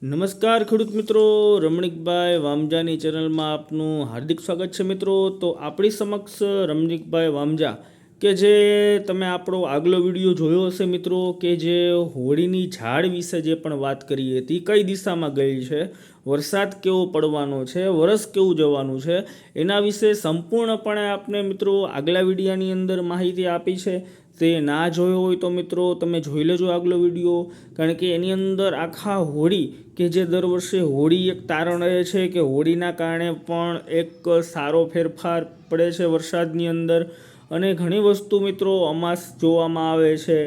નમસ્કાર ખેડૂત મિત્રો, રમણીકભાઈ વામજાની ચેનલમાં આપનું હાર્દિક સ્વાગત છે મિત્રો. તો આપણી સમક્ષ રમણીકભાઈ વામજા, કે જે તમે આપણો આગલો વીડિયો જોયો હશે મિત્રો, કે જે હોળીની ઝાડ વિશે જે પણ વાત કરી હતી, કઈ દિશામાં ગઈ છે, વરસાદ કેવો પડવાનો છે, વરસ કેવું જવાનું છે, એના વિશે સંપૂર્ણપણે આપને મિત્રો આગલા વિડીયાની અંદર માહિતી આપી છે. તે ના જોયો હોય તો મિત્રો તમે જોઈ લેજો આગલો વીડિયો, કારણ કે એની અંદર આખા હોળી કે જે દર વર્ષે હોળી એક તારણ રહે છે કે હોળીના કારણે પણ એક સારો ફેરફાર પડે છે વરસાદની અંદર. અને ઘણી વસ્તુ મિત્રો અમાસ જોવામાં આવે છે.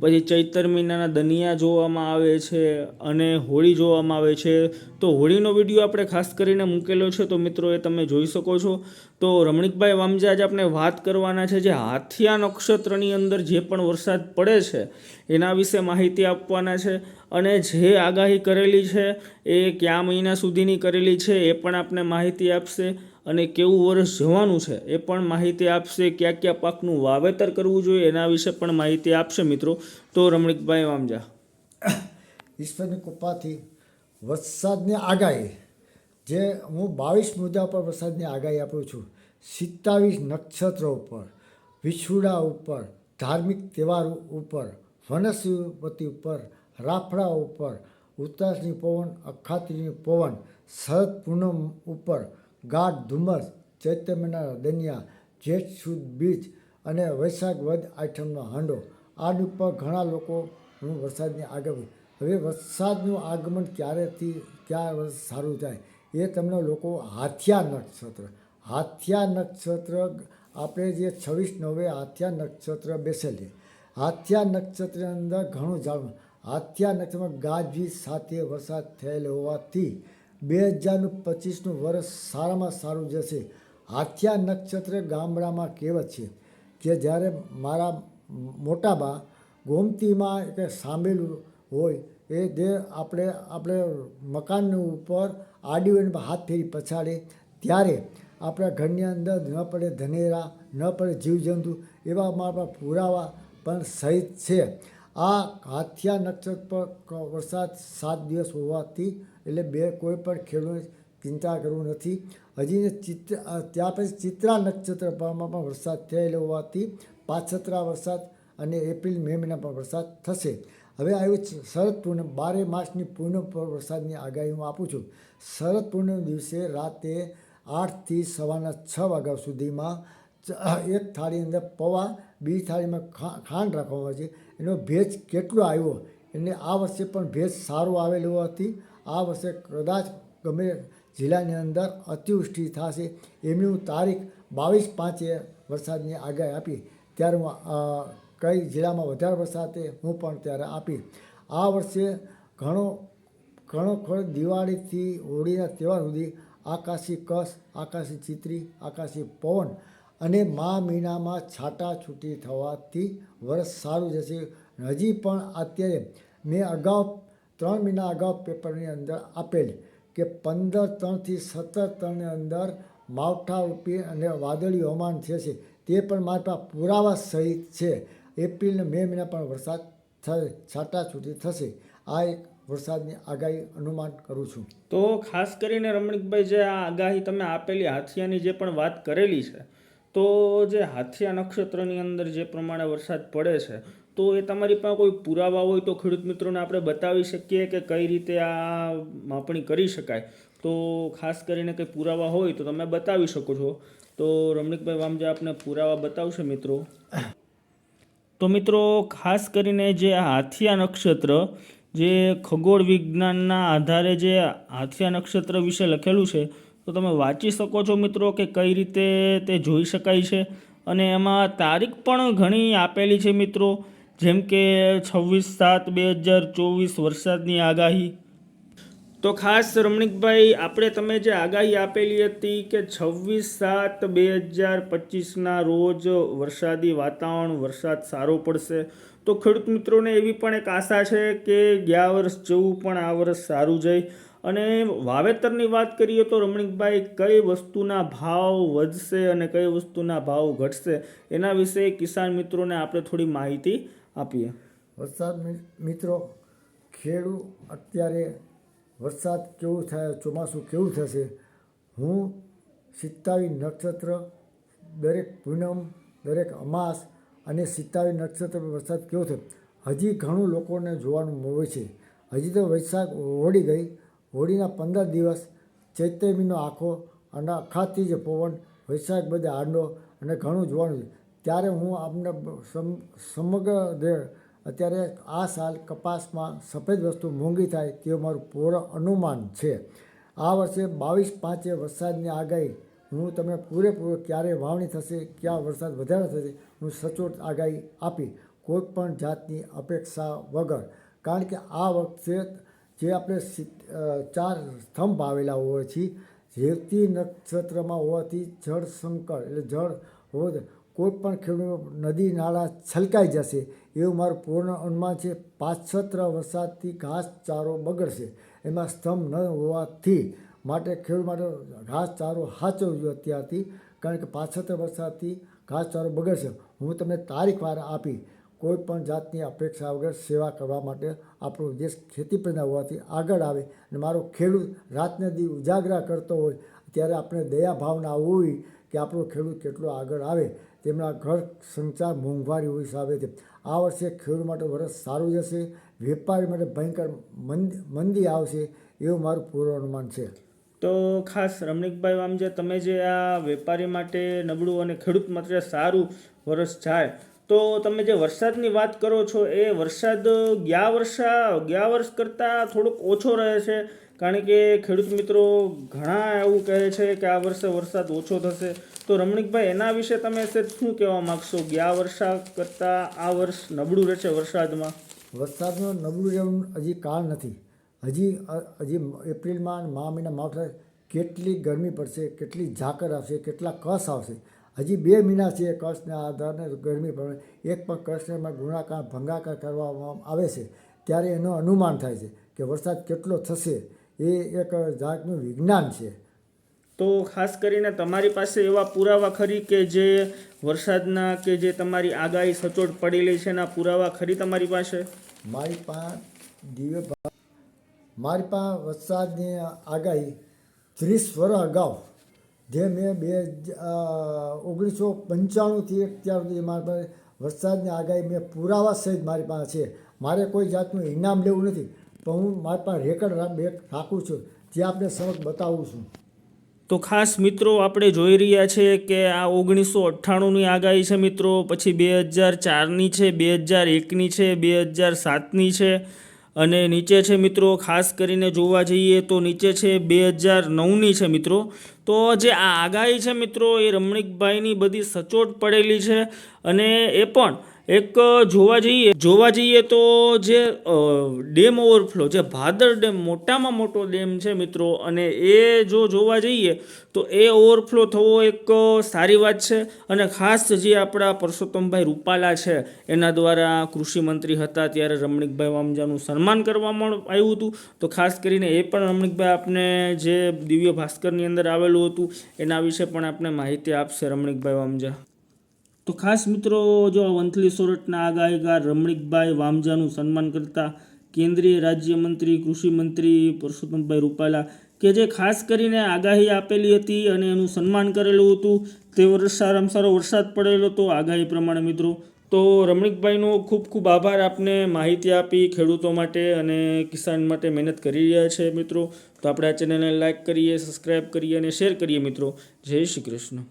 પછી ચૈતર મહિનાના દનિયા જોવામાં આવે છે અને હોળી જોવામાં આવે છે. તો હોળીનો વીડિયો આપણે ખાસ કરીને મૂકેલો છે, તો મિત્રો એ તમે જોઈ શકો છો. તો રમણીકભાઈ વામજા આજે આપણે વાત કરવાના છે જે હાથિયા નક્ષત્રની અંદર જે પણ વરસાદ પડે છે, એના વિશે માહિતી આપવાના છે અને જે આગાહી કરેલી છે એ કયા મહિના સુધીની કરેલી છે એ પણ આપને માહિતી આપશે. અને કેવું વર્ષ જવાનું છે એ પણ માહિતી આપશે. કયા કયા પાકનું વાવેતર કરવું જોઈએ એના વિશે પણ માહિતી આપશે મિત્રો. તો રમણીકભાઈ વામજા. ઈશ્વરની કૃપાથી વરસાદની આગાહી, જે હું બાવીસ મુદ્દા પર વરસાદની આગાહી આપું છું. સિત્તાવીસ નક્ષત્રો ઉપર, વિછુડા ઉપર, ધાર્મિક તહેવારો ઉપર, વનસ્પતિ ઉપર, રાફડા ઉપર ઉત્તરાસની પવન, અખાત્રીની પવન, શરદ પૂનમ ઉપર ગાઢ ધુમ્મસ ચૈત્ર મહિના દનિયા, જેઠ સુદ બીજ અને વૈશાખ વદ આઠમનો હાંડો. આ ઉપર ઘણા લોકો હું વરસાદની આગમન હવે વરસાદનું આગમન ક્યારેથી, ક્યાં વર્ષ સારું થાય એ તમને લોકો હાથિયા નક્ષત્ર હાથિયા નક્ષત્ર આપણે જે છવ્વીસ નવે હાથિયા નક્ષત્ર બેસેલી. હાથિયા નક્ષત્રની અંદર ઘણું જાણવું. હાથિયા નક્ષત્રમાં ગાજવીજ સાથે વરસાદ થયેલ હોવાથી બે હજારનું પચીસનું વર્ષ સારામાં સારું જશે. હાથિયા નક્ષત્ર ગામડામાં કહેવત છે કે જ્યારે મારા મોટાબા ગોમતીમાં કે સાંભળેલું હોય, એ જે આપણે આપણે મકાનની ઉપર આડી હોય હાથ ફેરી પછાડે. ત્યારે આપણા ઘરની અંદર ન પડે ધનેરા, ન પડે જીવજંતુ એવા મારા પુરાવા પણ સહિત છે. આ હાથિયા નક્ષત્ર પર વરસાદ સાત દિવસ હોવાથી એટલે બે કોઈ પણ ખેડૂતને ચિંતા કરવું નથી. હજી ચિત્ર ત્યાં પછી ચિત્રા નક્ષત્ર પરમાં પણ વરસાદ થયેલો હોવાથી પાછતરા વરસાદ અને એપ્રિલ મે મહિના પણ વરસાદ થશે. હવે આવ્યું શરદ પૂનમ, બારે માસની પૂર્ણ પર વરસાદની આગાહી હું આપું છું. શરદ પૂનમ દિવસે રાતે આઠથી સવારના છ વાગ્યા સુધીમાં એક થાળી અંદર પૌવા, બીજી થાળીમાં ખાંડ રાખવામાં આવે છે. એનો ભેજ કેટલો આવ્યો? એટલે આ વર્ષે પણ ભેજ સારો આવેલો હોવાથી આ વર્ષે કદાચ ગમે જિલ્લાની અંદર અતિવૃષ્ટિ થશે એમની હું તારીખ બાવીસ પાંચે વરસાદની આગાહી આપી. ત્યારે હું કઈ જિલ્લામાં વધારે વરસાદ હું પણ ત્યારે આપી. આ વર્ષે ઘણો ઘણો ખરો દિવાળીથી હોળીના તહેવાર સુધી આકાશી કસ આકાશી ચિત્રી, આકાશી પવન અને મા મહિનામાં છાટા છૂટી થવાથી વરસ સારું જશે. હજી પણ અત્યારે મેં અગાઉ ત્રણ મહિના અગાઉ પેપરની અંદર આપેલ કે પંદર ત્રણથી સત્તર ત્રણની અંદર માવઠા રૂપી અને વાદળી હવામાન થશે તે પણ મારી પાસે પુરાવા સહિત છે. એપ્રિલ અને મે મહિના પણ વરસાદ થશે છાટાછૂટી થશે. આ એક વરસાદની આગાહી અનુમાન કરું છું. તો ખાસ કરીને રમણીકભાઈ, જે આ આગાહી તમે આપેલી હાથિયાની જે પણ વાત કરેલી છે, તો જે હાથિયા નક્ષત્રની અંદર જે પ્રમાણે વરસાદ પડે છે તો એ તમારી પાસે કોઈ પુરાવા હોય તો ખેડૂત મિત્રોને આપણે બતાવી શકીએ કે કઈ રીતે આ માપણી કરી શકાય. તો ખાસ કરીને કંઈ પુરાવા હોય તો તમે બતાવી શકો છો. તો રમણીકભાઈ વામજા આપને પુરાવા બતાવશે મિત્રો. તો મિત્રો ખાસ કરીને જે હાથિયા નક્ષત્ર, જે ખગોળ વિજ્ઞાનના આધારે જે હાથિયા નક્ષત્ર વિશે લખેલું છે, તો તમે વાંચી શકો છો મિત્રો કે કઈ રીતે તે જોઈ શકાય છે. અને એમાં તારીખ પણ ઘણી આપેલી છે મિત્રો. જેમ કે છવ્વીસ સાત બે હજાર ચોવીસ વરસાદની આગાહી. તો ખાસ રમણીકભાઈ, આપણે તમે જે આગાહી આપેલી હતી કે છવ્વીસ સાત બે હજાર પચીસના રોજ વરસાદી વાતાવરણ, વરસાદ સારો પડશે, તો ખેડૂત મિત્રોને એવી પણ એક આશા છે કે ગયા વર્ષ જેવું પણ આ વર્ષ સારું જાય. અને વાવેતરની વાત કરીએ તો રમણીકભાઈ, કઈ વસ્તુના ભાવ વધશે અને કઈ વસ્તુના ભાવ ઘટશે એના વિશે કિસાન મિત્રોને આપણે થોડી માહિતી આપીએ. વરસાદ મિત્રો, ખેડૂ અત્યારે વરસાદ કેવું થાય, ચોમાસું કેવું થશે? હું સિત્તાવી નક્ષત્ર, દરેક પૂનમ, દરેક અમાસ અને સિત્તાવી નક્ષત્ર વરસાદ કેવો થયો? હજી ઘણું લોકોને જોવાનું મળે છે. હજી તો વૈશાખ હોળી ગઈ. હોળીના પંદર દિવસ ચૈત્યમીનો આખો અને આખાથી જ પવન, વૈશાખ બધે આંડો અને ઘણું જોવાનું છે. ત્યારે હું આપને સમગ્ર દેહ અત્યારે આ સાલ કપાસમાં સફેદ વસ્તુ મોંઘી થાય તેવું મારું પૂર્ણ અનુમાન છે. આ વર્ષે બાવીસ પાંચે વરસાદની આગાહી. હું તમને પૂરેપૂરો ક્યારે વાવણી થશે, ક્યાં વરસાદ વધારે થશે, હું સચોટ આગાહી આપી. કોઈ પણ જાતની અપેક્ષા વગર. કારણ કે આ વખતે જે આપણે ચાર સ્તંભ આવેલા હોય છીએ રેવતી નક્ષત્રમાં હોવાથી જળ સંકળ એટલે જળ હોવાથી કોઈ પણ ખેડૂત નદી, નાળા છલકાઈ જશે એવું મારું પૂર્ણ અનુમાન છે. પાછત્ર વરસાદથી ઘાસ ચારો બગડશે. એમાં સ્તંભ ન હોવાથી માટે ખેડૂત માટે ઘાસચારો સાચવવો જોઈએ અત્યારથી, કારણ કે પાછત્ર વરસાદથી ઘાસ ચારો બગડશે. હું તમને તારીખ વાર આપી, કોઈ પણ જાતની અપેક્ષા વગર સેવા કરવા માટે આપણો દેશ ખેતી પ્રધાન હોવાથી આગળ આવે અને મારો ખેડૂત રાતને દી ઉજાગરા કરતો હોય, ત્યારે આપણે દયા ભાવના હોવી કે આપણો ખેડૂત કેટલો આગળ આવે. તેમના ઘર સંચાર મોંઘવારી હિસાબે છે આ વર્ષે ખેડૂત માટે વરસ સારું જશે, વેપારી માટે ભયંકર મંદી આવશે એવું મારું પૂર્વાનુમાન છે. તો ખાસ રમણીકભાઈ વામજા, તમે જે આ વેપારી માટે નબળું અને ખેડૂત માટે સારું વરસ જાય, તો તમે જે વરસાદની વાત કરો છો, એ વરસાદ ગયા વર્ષા, ગયા વર્ષ કરતાં થોડોક ઓછો રહે છે. કારણ કે ખેડૂત મિત્રો ઘણા એવું કહે છે કે આ વર્ષે વરસાદ ઓછો થશે. તો રમણીકભાઈ, એના વિશે તમે શું કહેવા માગશો? ગયા વર્ષા કરતાં આ વર્ષ નબળું રહેશે વરસાદમાં? વરસાદનું નબળું રહેવું હજી કાળ નથી. હજી હજી એપ્રિલમાં મા મહિના માવઠા કેટલી ગરમી પડશે, કેટલી ઝાકર આવશે, કેટલા કસ આવશે. હજી બે મહિના છે કસને આધારને ગરમી પડે. એક પણ કસને ગુણાકાર, ભંગાકાર કરવામાં આવે છે. ત્યારે એનું અનુમાન થાય છે કે વરસાદ કેટલો થશે. એ એક જાતનું વિજ્ઞાન છે. તો ખાસ કરીને તમારી પાસે એવા પુરાવા ખરી કે જે વરસાદના કે જે તમારી આગાહી સચોટ પડેલી છે એના પુરાવા ખરી તમારી પાસે? મારી પાસે દિવ્ય મારી પાસે વરસાદની આગાહી ત્રીસ વર્ષ અગાઉ જે મેં બે ઓગણીસો પંચાણુંથી અત્યાર સુધી મારી પાસે વરસાદની આગાહી મેં પુરાવા સહિત મારી પાસે છે. મારે કોઈ જાતનું ઇનામ લેવું નથી. પણ હું મારી પાસે રેકર્ડ બે રાખું છું, જે આપને સમક્ષ બતાવું છું. તો ખાસ મિત્રો, આપણે જોઈ રહ્યા છે કે આ ઓગણીસો અઠ્ઠાણુંની આગાહી છે મિત્રો, પછી બે હજાર ચારની છે, બે હજાર એકની છે, બે હજાર સાતની છે, અને નીચે છે મિત્રો, ખાસ કરીને જોવા જઈએ તો નીચે છે બે હજાર નવની છે મિત્રો. તો જે આ આગાહી છે મિત્રો, એ રમણીકભાઈની બધી સચોટ પડેલી છે, અને એ પણ એક જોવા જઈએ જોવા જઈએ તો જે ડેમ ઓવરફ્લો જે ભાદર ડેમ, મોટામાં મોટો ડેમ છે મિત્રો, અને એ જો જોવા જઈએ, તો એ ઓવરફ્લો થવો એક સારી વાત છે, અને ખાસ જે આપણા પરસોત્તમભાઈ રૂપાલા છે, એના દ્વારા કૃષિમંત્રી હતા, ત્યારે રમણીકભાઈ વામજાનું સન્માન કરવામાં આવ્યું હતું, તો ખાસ કરીને એ પણ રમણીકભાઈ આપને જે દિવ્ય ભાસ્કરની અંદર આવેલું હતું, એના વિશે પણ આપણે માહિતી આપશે રમણીકભાઈ વામજા. તો ખાસ મિત્રો, જો વંથલી સોરઠના આગાહીકાર રમણીકભાઈ વામજાનું સન્માન કરતા કેન્દ્રીય રાજ્યમંત્રી, કૃષિમંત્રી પરસોત્તમભાઈ રૂપાલા કે જે ખાસ કરીને આગાહી આપેલી હતી અને એનું સન્માન કરેલું હતું, તે વર્ષ સારામાં સારો વરસાદ પડેલો હતો આગાહી પ્રમાણે મિત્રો. તો રમણીકભાઈનો ખૂબ ખૂબ આભાર આપને માહિતી આપી ખેડૂતો માટે અને કિસાન માટે મહેનત કરી રહ્યા છે મિત્રો. તો આપણે આ ચેનલને લાઇક કરીએ, સબસ્ક્રાઈબ કરીએ અને શેર કરીએ મિત્રો. જય શ્રી કૃષ્ણ.